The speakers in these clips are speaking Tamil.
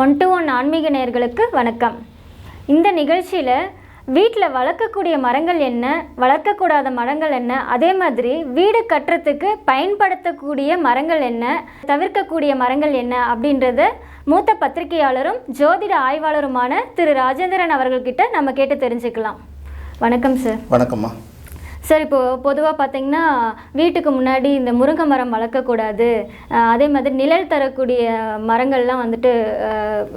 ஒன் டு ஒன் ஆன்மீக நேயர்களுக்கு வணக்கம். இந்த நிகழ்ச்சியில் வீட்டில் வளர்க்கக்கூடிய மரங்கள் என்ன வளர்க்கக்கூடாத மரங்கள் என்ன அதே மாதிரி வீடு கட்டுறதுக்கு பயன்படுத்தக்கூடிய மரங்கள் என்ன தவிர்க்கக்கூடிய மரங்கள் என்ன அப்படின்றத மூத்த பத்திரிகையாளரும் ஜோதிட ஆய்வாளருமான திரு. ராஜேந்திரன் அவர்கள்கிட்ட நம்ம கேட்டு தெரிஞ்சுக்கலாம். வணக்கம் சார் வணக்கம்மா. சார் இப்போது பொதுவாக பார்த்தீங்கன்னா வீட்டுக்கு முன்னாடி இந்த முருங்கை மரம் வளர்க்கக்கூடாது. அதே மாதிரி நிழல் தரக்கூடிய மரங்கள்லாம் வந்துட்டு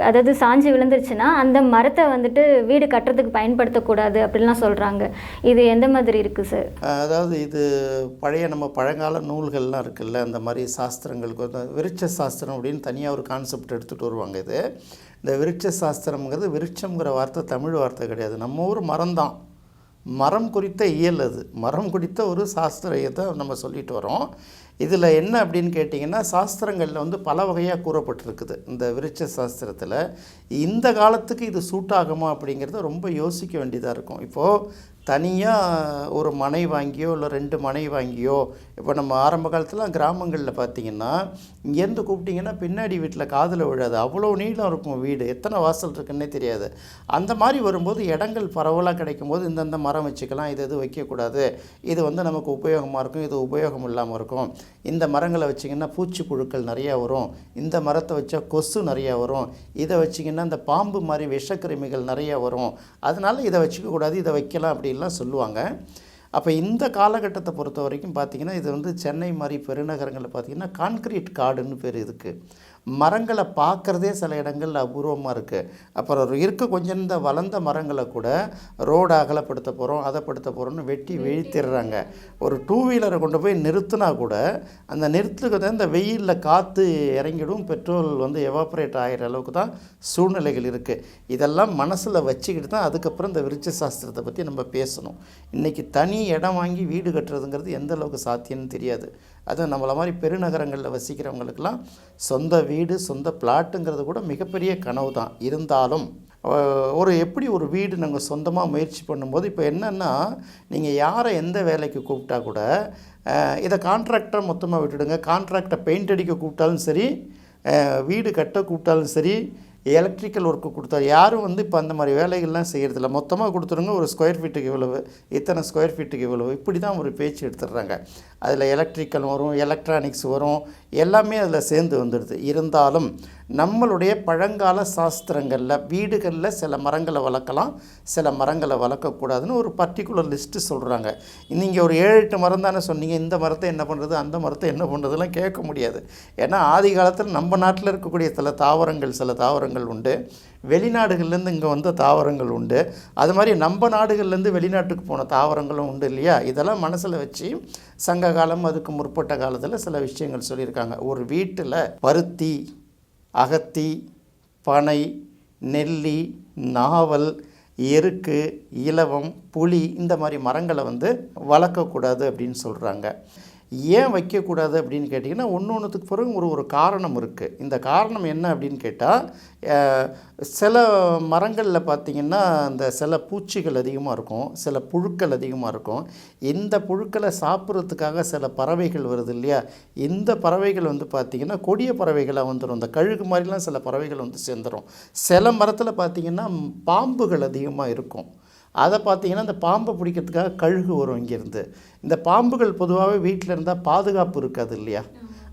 அதாவது சாஞ்சு விழுந்துருச்சுன்னா அந்த மரத்தை வந்துட்டு வீடு கட்டுறதுக்கு பயன்படுத்தக்கூடாது அப்படின்லாம் சொல்கிறாங்க இது எந்த மாதிரி இருக்குது சார்? அதாவது இது பழைய நம்ம பழங்கால நூல்கள்லாம் இருக்குல்ல அந்த மாதிரி சாஸ்திரங்களுக்கு வந்து விருட்ச சாஸ்திரம் அப்படின்னு தனியாக ஒரு கான்செப்ட் எடுத்துகிட்டு வருவாங்க இது. இந்த விருட்ச சாஸ்திரம்ங்கிறது விருட்சம்ங்கிற வார்த்தை தமிழ் வார்த்தை கிடையாது. நம்ம ஊர் மரம்தான். மரம் குறித்த இயல் அது. மரம் குறித்த ஒரு சாஸ்திரத்தை நம்ம சொல்லிட்டு வரோம். இதில் என்ன அப்படின்னு கேட்டிங்கன்னா சாஸ்திரங்களில் வந்து பல வகையாக கூறப்பட்டிருக்குது. இந்த விருட்ச சாஸ்திரத்தில் இந்த காலத்துக்கு இது சூட் ஆகுமா அப்படிங்கிறத ரொம்ப யோசிக்க வேண்டியதாக இருக்கும். இப்போது தனியாக ஒரு மனை வாங்கியோ இல்லை ரெண்டு மனை வாங்கியோ இப்போ நம்ம ஆரம்ப காலத்தில் கிராமங்களில் பார்த்தீங்கன்னா இங்கேருந்து கூப்பிட்டிங்கன்னா பின்னாடி வீட்டில் காதில் விழாது. அவ்வளோ நீளம் இருக்கும் வீடு. எத்தனை வாசல் இருக்குன்னே தெரியாது. அந்த மாதிரி வரும்போது இடங்கள் பரவலாக கிடைக்கும் போது இந்தந்த மரம் வச்சுக்கலாம் இது எது வைக்கக்கூடாது. இது வந்து நமக்கு உபயோகமாக இருக்கும் இது உபயோகம் இல்லாமல் இருக்கும். இந்த மரங்களை வச்சிங்கன்னா பூச்சி புழுக்கள் நிறையா வரும். இந்த மரத்தை வச்சா கொசு நிறையா வரும். இதை வச்சிங்கன்னா இந்த பாம்பு மாதிரி விஷக்கிருமிகள் நிறையா வரும். அதனால் இதை வச்சுக்கக்கூடாது இதை வைக்கலாம் அப்படின்லாம் சொல்லுவாங்க. அப்போ இந்த காலகட்டத்தை பொறுத்த வரைக்கும் பார்த்திங்கன்னா இது வந்து சென்னை மாதிரி பெருநகரங்களில் பார்த்திங்கன்னா கான்கிரீட் காடுன்னு பேர் இருக்குது மரங்களை பார்க்குறதே சில இடங்களில் அபூர்வமாக இருக்குது அப்புறம் இருக்க கொஞ்சம் இந்த வளர்ந்த மரங்களை கூட ரோடு அகலப்படுத்த போகிறோம் அதை படுத்த போகிறோம்னு வெட்டி வீழ்த்திடுறாங்க. ஒரு டூ வீலரை கொண்டு போய் நிறுத்தினா கூட அந்த நிறுத்துக்கு இந்த வெயிலில் காற்று இறங்கிடும் பெட்ரோல் வந்து எவாப்ரேட் ஆகிற அளவுக்கு தான் சூழ்நிலைகள் இருக்குது இதெல்லாம் மனசில் வச்சுக்கிட்டு தான் அதுக்கப்புறம் இந்த விருட்ச சாஸ்திரத்தை பற்றி நம்ம பேசணும். இன்றைக்கி தனி இடம் வாங்கி வீடு கட்டுறதுங்கிறது எந்த அளவுக்கு சாத்தியம்னு தெரியாது. அதுவும் நம்மளை மாதிரி பெருநகரங்களில் வசிக்கிறவங்களுக்கெல்லாம் சொந்த வீடு சொந்த பிளாட்டுங்கிறது கூட மிகப்பெரிய கனவு தான் இருந்தாலும் ஒரு எப்படி ஒரு வீடு நாங்கள் சொந்தமாக முயற்சி பண்ணும்போது இப்போ என்னென்னா நீங்கள் யாரை எந்த வேலைக்கு கூப்பிட்டா கூட இதை கான்ட்ராக்டரை மொத்தமாக விட்டுடுங்க. கான்ட்ராக்டை பெயிண்ட் அடிக்க கூப்பிட்டாலும் சரி வீடு கட்ட கூப்பிட்டாலும் சரி எலக்ட்ரிக்கல் ஒர்க்கு கொடுத்தா யாரும் வந்து இப்போ அந்த மாதிரி வேலைகள்லாம் செய்கிறதில்ல மொத்தமாக கொடுத்துருங்க ஒரு ஸ்கொயர் ஃபீட்டுக்கு இவ்வளவு இத்தனை ஸ்கொயர் ஃபீட்டுக்கு இவ்வளவு. இப்படி தான் ஒரு பேச்சு எடுத்துடுறாங்க. அதில் எலக்ட்ரிக்கல் வரும் எலக்ட்ரானிக்ஸ் வரும் எல்லாமே அதில் சேர்ந்து வந்துடுது. இருந்தாலும் நம்மளுடைய பழங்கால சாஸ்திரங்களில் வீடுகளில் சில மரங்களை வளர்க்கலாம் சில மரங்களை வளர்க்கக்கூடாதுன்னு ஒரு பர்டிகுலர் லிஸ்ட்டு சொல்கிறாங்க நீங்கள் ஒரு ஏழு எட்டு மரம் தானே சொன்னீங்க இந்த மரத்தை என்ன பண்ணுறது அந்த மரத்தை என்ன பண்ணுறதுலாம் கேட்க முடியாது. ஏன்னா ஆதி காலத்தில் நம்ம நாட்டில் இருக்கக்கூடிய சில தாவரங்கள் சில தாவரங்கள் உண்டு. வெளிநாடுகள்லேருந்து இங்கே வந்த தாவரங்கள் உண்டு. அது மாதிரி நம்ம நாடுகள்லேருந்து வெளிநாட்டுக்கு போன தாவரங்களும் உண்டு இல்லையா? இதெல்லாம் மனசில் வச்சு சங்க காலம் அதுக்கு முற்பட்ட காலத்தில் சில விஷயங்கள் சொல்லியிருக்காங்க. ஒரு வீட்டில் பருத்தி அகத்தி பனை நெல்லி நாவல் எருக்கு இலவம் புளி இந்த மாதிரி மரங்களை வந்து வளர்க்கக்கூடாது அப்படின்னு சொல்கிறாங்க ஏன் வைக்கக்கூடாது அப்படின்னு கேட்டிங்கன்னா ஒன்று ஒன்றுத்துக்கு பிறகு ஒரு ஒரு காரணம் இருக்குது இந்த காரணம் என்ன அப்படின்னு கேட்டால் சில மரங்களில் பார்த்திங்கன்னா இந்த சில பூச்சிகள் அதிகமாக இருக்கும் சில புழுக்கள் அதிகமாக இருக்கும். இந்த புழுக்களை சாப்பிட்றதுக்காக சில பறவைகள் வருது இல்லையா? இந்த பறவைகள் வந்து பார்த்திங்கன்னா கொடிய பறவைகளாக வந்துடும் இந்த கழுகு மாதிரிலாம் சில பறவைகள் வந்து சேர்ந்துடும் சில மரத்தில் பார்த்திங்கன்னா பாம்புகள் அதிகமாக இருக்கும். அதை பார்த்தீங்கன்னா இந்த பாம்பை பிடிக்கிறதுக்காக கழுகு வரும் இங்கேருந்து. இந்த பாம்புகள் பொதுவாகவே வீட்டில் இருந்தால் பாதுகாப்பு இருக்காது இல்லையா?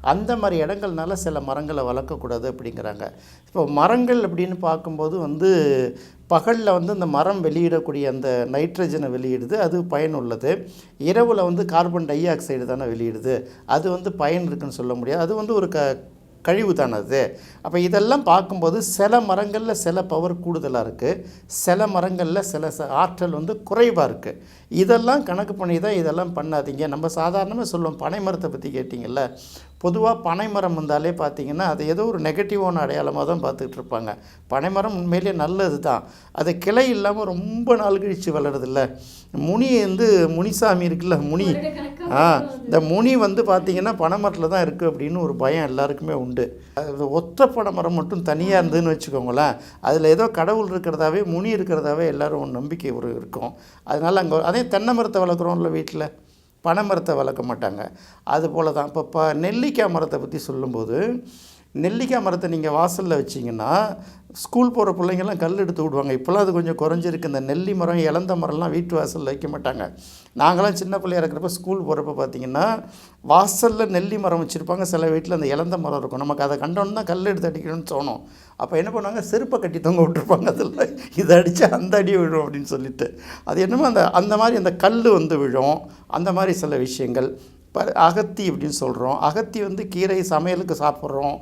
அந்த மாதிரி இடங்கள்னால சில மரங்களை வளர்க்கக்கூடாது அப்படிங்கிறாங்க. இப்போ மரங்கள் அப்படின்னு பார்க்கும்போது வந்து பகலில் வந்து இந்த மரம் வெளியிடக்கூடிய அந்த நைட்ரஜனை வெளியிடுது அது பயனுள்ளது. இரவில் வந்து கார்பன் டை ஆக்சைடு தானே வெளியிடுது. அது வந்து பயன் இருக்குன்னு சொல்ல முடியாது. அது வந்து ஒரு க கழிவு தானே அது அப்போ இதெல்லாம் பார்க்கும்போது சில மரங்களில் சில பவர் கூடுதலாக இருக்குது சில மரங்களில் சில ச- ஆற்றல் வந்து குறைவாக இருக்குது இதெல்லாம் கணக்கு பண்ணி தான் இதெல்லாம் பண்ணாதீங்க. நம்ம சாதாரணமாக சொல்லுவோம் பனை மரத்தை பற்றி கேட்டிங்கல்ல. பொதுவாக பனைமரம் வந்தாலே பார்த்தீங்கன்னா அது ஏதோ ஒரு நெகட்டிவான அடையாளமாக தான் பார்த்துக்கிட்டு இருப்பாங்க பனைமரம் உண்மையிலேயே நல்லது தான் அது கிளை இல்லாமல் ரொம்ப நாள் கழித்து வளருதில்ல. முனி வந்து முனிசாமி இருக்குல்ல முனி. ஆ இந்த முனி வந்து பார்த்திங்கன்னா பனைமரத்தில் தான் இருக்குது அப்படின்னு ஒரு பயம் எல்லாருக்குமே உண்டு. அது ஒத்த பனைமரம் மட்டும் தனியாக இருந்ததுன்னு வச்சுக்கோங்களேன். அதில் ஏதோ கடவுள் இருக்கிறதாவே முனி இருக்கிறதாவே எல்லாரும் நம்பிக்கை ஒரு இருக்கும். அதனால் அங்கே அதே தென்னை மரத்தை வளர்க்குறோம்ல வீட்டில் பனை மரத்தை வளர்க்க மாட்டாங்க. அதுபோல் தான் இப்போ ப நெல்லிக்காய் மரத்தை பற்றி சொல்லும்போது நெல்லிக்காய் மரத்தை நீங்கள் வாசலில் வச்சிங்கன்னா ஸ்கூல் போகிற பிள்ளைங்கெல்லாம் கல் எடுத்து விடுவாங்க. இப்போல்லாம் அது கொஞ்சம் குறைஞ்சிருக்கு. இந்த நெல்லி மரம் இளந்த மரம்லாம் வீட்டு வாசலில் வைக்க மாட்டாங்க. நாங்களாம் சின்ன பிள்ளையா இருக்கிறப்ப ஸ்கூல் போகிறப்ப பார்த்தீங்கன்னா வாசலில் நெல்லி மரம் வச்சுருப்பாங்க. சில வீட்டில் அந்த இளந்த மரம் இருக்கும். நமக்கு அதை கண்டோன்னு தான் கல் எடுத்து அடிக்கணும்னு தோணும். அப்போ என்ன பண்ணுவாங்க? செருப்பை கட்டி தொங்க விட்டுருப்பாங்க. அதில் இதை அடித்தா அந்த அடி விழும் அப்படின்னு சொல்லிட்டு. அது என்னமோ அந்த அந்த மாதிரி அந்த கல் வந்து விழும். அந்த மாதிரி சில விஷயங்கள். அகத்தி அப்படின்னு சொல்கிறோம் அகத்தி வந்து கீரை சமையலுக்கு சாப்பிட்றோம்.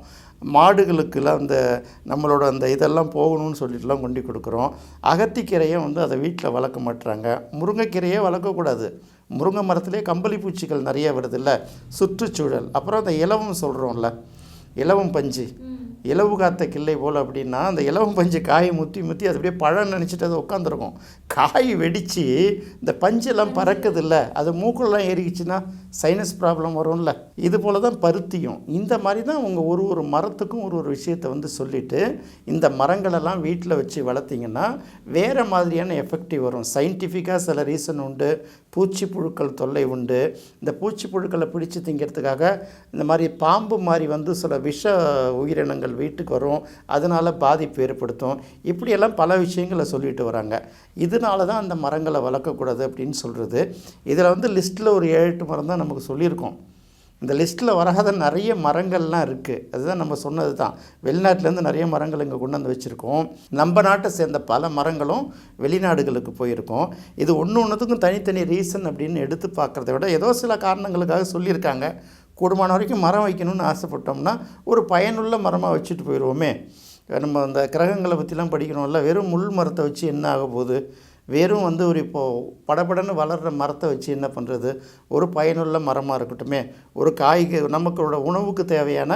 மாடுகளுக்கெல்லாம் அந்த நம்மளோட அந்த இதெல்லாம் போகணும்னு சொல்லிட்டுலாம் கொண்டு கொடுக்குறோம். அகத்திக்கீரையை வந்து அதை வீட்டில் வளர்க்க மாட்டுறாங்க முருங்கைக்கீரையே வளர்க்கக்கூடாது. முருங்கை மரத்துலேயே கம்பளி பூச்சிகள் நிறைய வருதுல்ல சுற்றுச்சூழல். அப்புறம் அந்த இலவம் சொல்கிறோம்ல இலவம் பஞ்சு. இலவு காத்த கிள்ளை போல் அப்படின்னா அந்த இலவம் பஞ்சு காயை முத்தி முத்தி அது அப்படியே பழம் நினச்சிட்டு அது உட்காந்துருக்கும் காய் வெடித்து இந்த பஞ்செல்லாம் பறக்குது இல்லை அது மூக்குலாம் ஏறிக்கிச்சுன்னா சைனஸ் ப்ராப்ளம் வரும்ல. இது போல தான் பருத்தியும். இந்த மாதிரி தான் உங்கள் ஒரு ஒரு மரத்துக்கும் ஒரு ஒரு விஷயத்தை வந்து சொல்லிவிட்டு இந்த மரங்களெல்லாம் வீட்டில் வச்சு வளர்த்திங்கன்னா வேறு மாதிரியான எஃபெக்டிவ் வரும். சயின்டிஃபிக்காக சில ரீசன் உண்டு. பூச்சி புழுக்கள் தொல்லை உண்டு. இந்த பூச்சி புழுக்களை பிடிச்சி திங்கிறதுக்காக இந்த மாதிரி பாம்பு மாதிரி வந்து சில விஷ உயிரினங்கள் வீட்டுக்கு வரும். அதனால் பாதிப்பு ஏற்படுத்தும். இப்படியெல்லாம் பல விஷயங்களை சொல்லிட்டு வராங்க. இதனால தான் அந்த மரங்களை வளர்க்கக்கூடாது அப்படின்னு சொல்கிறது இதில் வந்து லிஸ்ட்டில் ஒரு ஏழு எட்டு மரம் தான் நமக்கு சொல்லியிருக்கோம். இந்த லிஸ்ட்டில் வராத நிறைய மரங்கள்லாம் இருக்குது அதுதான் நம்ம சொன்னது தான் வெளிநாட்டிலேருந்து நிறைய மரங்கள் இங்கே கொண்டு வந்து வச்சுருக்கோம். நம்ம நாட்டை சேர்ந்த பல மரங்களும் வெளிநாடுகளுக்கு போயிருக்கோம். இது ஒன்று ஒன்றுத்துக்கும் தனித்தனி ரீசன் அப்படின்னு எடுத்து பார்க்குறத விட ஏதோ சில காரணங்களுக்காக சொல்லியிருக்காங்க. கூடுமான வரைக்கும் மரம் வைக்கணும்னு ஆசைப்பட்டோம்னா ஒரு பயனுள்ள மரமாக வச்சுட்டு போயிடுவோமே நம்ம அந்த கிரகங்களை பற்றிலாம் படிக்கணும்ல வெறும் முள் மரத்தை வச்சு என்ன ஆக போகுது வெறும் வந்து ஒரு இப்போது படபடன்னு வளர்கிற மரத்தை வச்சு என்ன பண்ணுறது ஒரு பயனுள்ள மரமாக இருக்கட்டுமே. ஒரு காய்கறி நமக்களோட உணவுக்கு தேவையான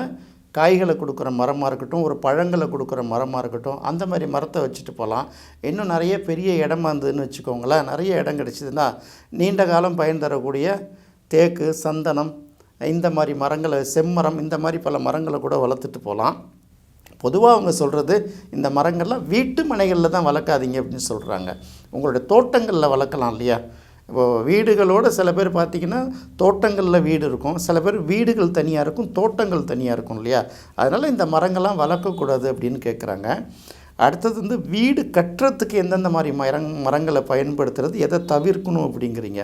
காய்களை கொடுக்குற மரமாக இருக்கட்டும் ஒரு பழங்களை கொடுக்குற மரமாக இருக்கட்டும் அந்த மாதிரி மரத்தை வச்சுட்டு போகலாம். இன்னும் நிறைய பெரிய இடமா இருந்ததுன்னு வச்சுக்கோங்களேன். நிறைய இடம் கிடச்சிதுன்னா நீண்ட காலம் பயன் தரக்கூடிய தேக்கு சந்தனம் இந்த மாதிரி மரங்களை செம்மரம் இந்த மாதிரி பல மரங்களை கூட வளர்த்துட்டு போகலாம். பொதுவாக அவங்க சொல்கிறது இந்த மரங்கள்லாம் வீட்டு மனைகளில் தான் வளர்க்காதீங்க அப்படின்னு சொல்கிறாங்க உங்களுடைய தோட்டங்களில் வளர்க்கலாம் இல்லையா? இப்போது வீடுகளோடு சில பேர் பார்த்திங்கன்னா தோட்டங்களில் வீடு இருக்கும். சில பேர் வீடுகள் தனியாக இருக்கும் தோட்டங்கள் தனியாக இருக்கும் இல்லையா? அதனால் இந்த மரங்கள்லாம் வளர்க்கக்கூடாது அப்படின்னு கேட்குறாங்க அடுத்தது வந்து வீடு கட்டுறதுக்கு எந்தெந்த மாதிரி மரங் மரங்களை பயன்படுத்துறது எதை தவிர்க்கணும் அப்படிங்கிறீங்க.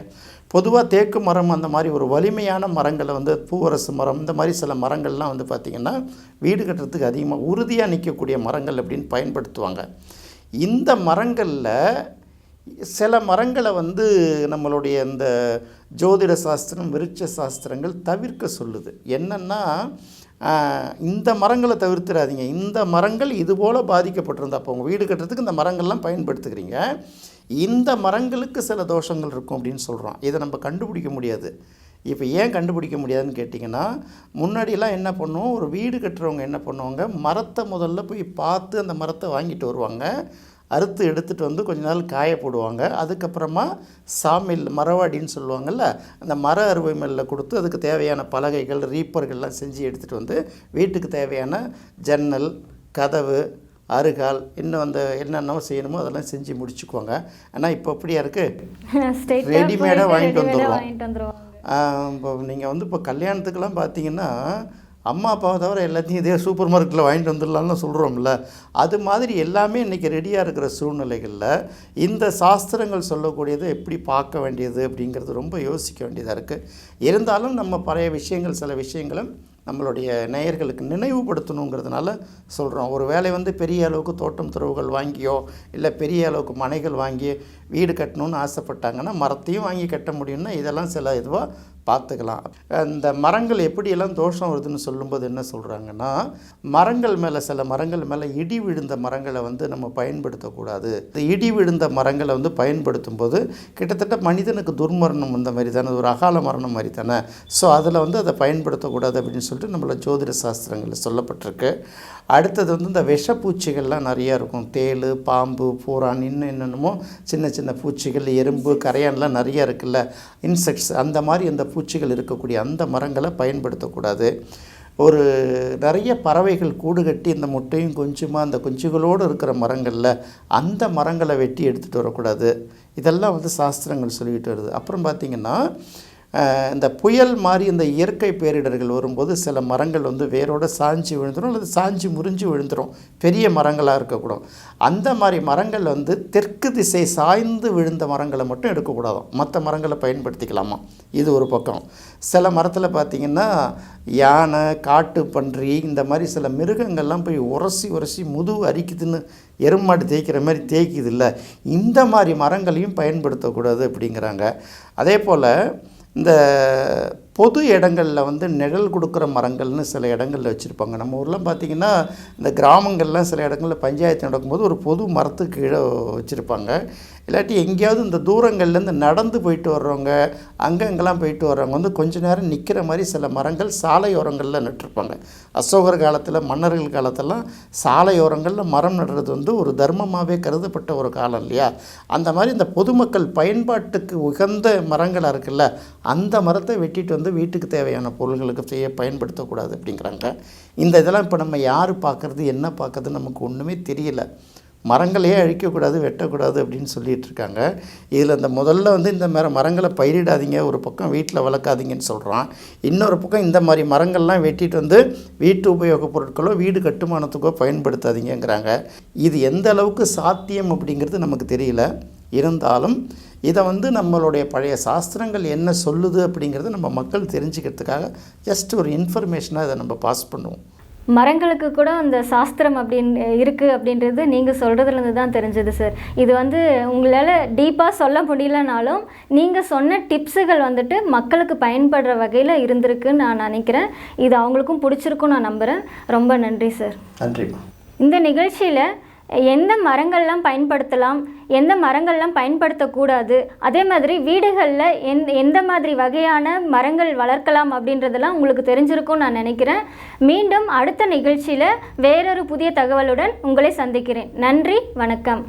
பொதுவாக தேக்கு மரம் அந்த மாதிரி ஒரு வலிமையான மரங்களை வந்து பூவரசு மரம் இந்த மாதிரி சில மரங்கள்லாம் வந்து பார்த்திங்கன்னா வீடு கட்டுறதுக்கு அதிகமாக உறுதியாக நிற்கக்கூடிய மரங்கள் அப்படின்னு பயன்படுத்துவாங்க. இந்த மரங்களில் சில மரங்களை வந்து நம்மளுடைய இந்த ஜோதிட சாஸ்திரம் விருட்ச சாஸ்திரங்கள் தவிர்க்க சொல்லுது. என்னென்னா இந்த மரங்களை தவிர்த்துறாதீங்க இந்த மரங்கள் இதுபோல் பாதிக்கப்பட்டிருந்தா அப்போ உங்கள் வீடு கட்டுறதுக்கு இந்த மரங்கள்லாம் பயன்படுத்துகிறீங்க. இந்த மரங்களுக்கு சில தோஷங்கள் இருக்கும் அப்படின்னு சொல்கிறோம் இதை நம்ம கண்டுபிடிக்க முடியாது. இப்போ ஏன் கண்டுபிடிக்க முடியாதுன்னு கேட்டிங்கன்னா முன்னாடியெல்லாம் என்ன பண்ணுவோம்? ஒரு வீடு கட்டுறவங்க என்ன பண்ணுவாங்க? மரத்தை முதல்ல போய் பார்த்து அந்த மரத்தை வாங்கிட்டு வருவாங்க. அறுத்து எடுத்துகிட்டு வந்து கொஞ்ச நாள் காய போடுவாங்க. அதுக்கப்புறமா சாமில் மரவாடின்னு சொல்லுவாங்கள்ல அந்த மர அறுவை மில்லில் கொடுத்து அதுக்கு தேவையான பலகைகள் ரீப்பர்கள்லாம் செஞ்சு எடுத்துகிட்டு வந்து வீட்டுக்கு தேவையான ஜன்னல் கதவு அருகால் இன்னும் அந்த என்னென்னவோ செய்யணுமோ அதெல்லாம் செஞ்சு முடிச்சுக்குவாங்க. ஆனால் இப்போ அப்படியா இருக்குது ரெடிமேடாக வாங்கிட்டு வந்துருவாங்க. இப்போ நீங்கள் வந்து இப்போ கல்யாணத்துக்கெல்லாம் பார்த்தீங்கன்னா அம்மா அப்பாவை தவிர எல்லாத்தையும் இதே சூப்பர் மார்க்கெட்டில் வாங்கிட்டு வந்துடலாம்னு சொல்கிறோம்ல அது மாதிரி எல்லாமே இன்றைக்கி ரெடியாக இருக்கிற சூழ்நிலைகளில் இந்த சாஸ்திரங்கள் சொல்லக்கூடியதை எப்படி பார்க்க வேண்டியது அப்படிங்கிறது ரொம்ப யோசிக்க வேண்டியதாக இருக்குது இருந்தாலும் நம்ம பழைய விஷயங்கள் சில விஷயங்களும் நம்மளுடைய நேயர்களுக்கு நினைவுபடுத்தணுங்கிறதுனால சொல்கிறோம் ஒரு வேலை வந்து பெரிய அளவுக்கு தோட்டம் துறவுகள் வாங்கியோ இல்லை பெரிய அளவுக்கு மனைகள் வாங்கி வீடு கட்டணும்னு ஆசைப்பட்டாங்கன்னா மரத்தையும் வாங்கி கட்ட முடியும்னா இதெல்லாம் சில இதுவாக பார்த்துக்கலாம். இந்த மரங்கள் எப்படியெல்லாம் தோஷம் வருதுன்னு சொல்லும்போது என்ன சொல்கிறாங்கன்னா மரங்கள் மேலே சில மரங்கள் மேலே இடி விழுந்த மரங்களை வந்து நம்ம பயன்படுத்தக்கூடாது. இந்த இடி விழுந்த மரங்களை வந்து பயன்படுத்தும் போது கிட்டத்தட்ட மனிதனுக்கு துர்மரணம் இந்த மாதிரி தானே ஒரு அகால மரணம் மாதிரி தானே. ஸோ அதில் வந்து அதை பயன்படுத்தக்கூடாது அப்படின்னு சொல்லிட்டு நம்மள ஜோதிட சாஸ்திரங்களில் சொல்லப்பட்டிருக்கு. அடுத்தது வந்து இந்த விஷப்பூச்சிகள்லாம் நிறையா இருக்கும். தேள் பாம்பு பூரான் இன்னும் என்னென்னமோ சின்ன சின்ன பூச்சிகள் எறும்பு கரையான்லாம் நிறையா இருக்குல்ல. இன்செக்ட்ஸ் அந்த மாதிரி அந்த பூச்சிகள் இருக்கக்கூடிய அந்த மரங்களை பயன்படுத்தக்கூடாது. ஒரு நிறைய பறவைகள் கூடு கட்டி இந்த முட்டையும் கொஞ்சமாக அந்த குஞ்சுகளோடு இருக்கிற மரங்களில் அந்த மரங்களை வெட்டி எடுத்துகிட்டு வரக்கூடாது. இதெல்லாம் வந்து சாஸ்திரங்கள் சொல்லிக்கிட்டு வருது. அப்புறம் பார்த்திங்கன்னா இந்த புயல் மாதிரி இந்த இயற்கை பேரிடர்கள் வரும்போது சில மரங்கள் வந்து வேரோடு சாஞ்சு விழுந்துடும் அல்லது சாஞ்சு முறிஞ்சு விழுந்துடும் பெரிய மரங்களாக இருக்கக்கூடும். அந்த மாதிரி மரங்கள் வந்து தெற்கு திசை சாய்ந்து விழுந்த மரங்களை மட்டும் எடுக்கக்கூடாது. மற்ற மரங்களை பயன்படுத்திக்கலாமா? இது ஒரு பக்கம். சில மரத்தில் பார்த்திங்கன்னா யானை காட்டு பன்றி இந்த மாதிரி சில மிருகங்கள்லாம் போய் உரசி உரசி முதுகு அரிக்குதுன்னு எருமாடு தேய்க்கிற மாதிரி தேய்க்குது இல்லை. இந்த மாதிரி மரங்களையும் பயன்படுத்தக்கூடாது அப்படிங்கிறாங்க. அதே போல் இந்த பொது இடங்களில் வந்து நிழல் கொடுக்குற மரங்கள்னு சில இடங்களில் வச்சுருப்பாங்க. நம்ம ஊரில் பார்த்திங்கன்னா இந்த கிராமங்கள்லாம் சில இடங்களில் பஞ்சாயத்து நடக்கும்போது ஒரு பொது மரத்துக்கு கீழே வச்சுருப்பாங்க. இல்லாட்டி எங்கேயாவது இந்த தூரங்கள்லேருந்து நடந்து போயிட்டு வர்றவங்க அங்கங்கெல்லாம் போயிட்டு வர்றவங்க வந்து கொஞ்ச நேரம் நிற்கிற மாதிரி சில மரங்கள் சாலையோரங்களில் நட்டிருப்பாங்க. அசோகர் காலத்தில் மன்னர்கள் காலத்தெல்லாம் சாலையோரங்களில் மரம் நடுறது வந்து ஒரு தர்மமாகவே கருதப்பட்ட ஒரு காலம் இல்லையா? அந்த மாதிரி இந்த பொதுமக்கள் பயன்பாட்டுக்கு உகந்த மரங்களாக இருக்குல்ல அந்த மரத்தை வெட்டிட்டு வந்து வீட்டுக்கு தேவையான பொருள்களுக்கு செய்ய பயன்படுத்தக்கூடாது அப்படிங்கிறாங்க. இந்த இதெல்லாம் இப்போ நம்ம யார் பார்க்குறது என்ன பார்க்குறது நமக்கு ஒன்றுமே தெரியல. மரங்களையே அழிக்கக்கூடாது வெட்டக்கூடாது அப்படின்னு சொல்லிட்டு இருக்காங்க. இதில் இந்த முதல்ல வந்து இந்த மாதிரி மரங்களை பயிரிடாதீங்க ஒரு பக்கம் வீட்டில் வளர்க்காதீங்கன்னு சொல்கிறான் இன்னொரு பக்கம் இந்த மாதிரி மரங்கள்லாம் வெட்டிட்டு வந்து வீட்டு உபயோகப் பொருட்களோ வீடு கட்டுமானத்துக்கோ பயன்படுத்தாதீங்கங்கிறாங்க. இது எந்த அளவுக்கு சாத்தியம் அப்படிங்கிறது நமக்கு தெரியல. இருந்தாலும் இதை வந்து நம்மளுடைய பழைய சாஸ்திரங்கள் என்ன சொல்லுது அப்படிங்கிறத நம்ம மக்கள் தெரிஞ்சுக்கிறதுக்காக ஜஸ்ட் ஒரு இன்ஃபர்மேஷனாக இதை நம்ம பாஸ் பண்ணுவோம். மரங்களுக்கு கூட அந்த சாஸ்திரம் அப்படின் இருக்குது அப்படின்றது நீங்கள் சொல்கிறதுலேருந்து தான் தெரிஞ்சது சார் இது வந்து உங்களால் டீப்பாக சொல்ல முடியலனாலும் நீங்கள் சொன்ன டிப்ஸுகள் வந்துட்டு மக்களுக்கு பயன்படுற வகையில் இருந்திருக்குன்னு நான் நினைக்கிறேன். இது அவங்களுக்கும் பிடிச்சிருக்கும் நான் நம்புகிறேன் ரொம்ப நன்றி சார் நன்றிம்மா. இந்த நிகழ்ச்சியில் எந்த மரங்கள்லாம் பயன்படுத்தலாம் எந்த மரங்கள்லாம் பயன்படுத்தக்கூடாது அதே மாதிரி வீடுகளில் எந் எந்த மாதிரி வகையான மரங்கள் வளர்க்கலாம் அப்படின்றதெல்லாம் உங்களுக்கு தெரிஞ்சிருக்கும் நான் நினைக்கிறேன். மீண்டும் அடுத்த நிகழ்ச்சியில் வேறொரு புதிய தகவலுடன் உங்களை சந்திக்கிறேன். நன்றி வணக்கம்.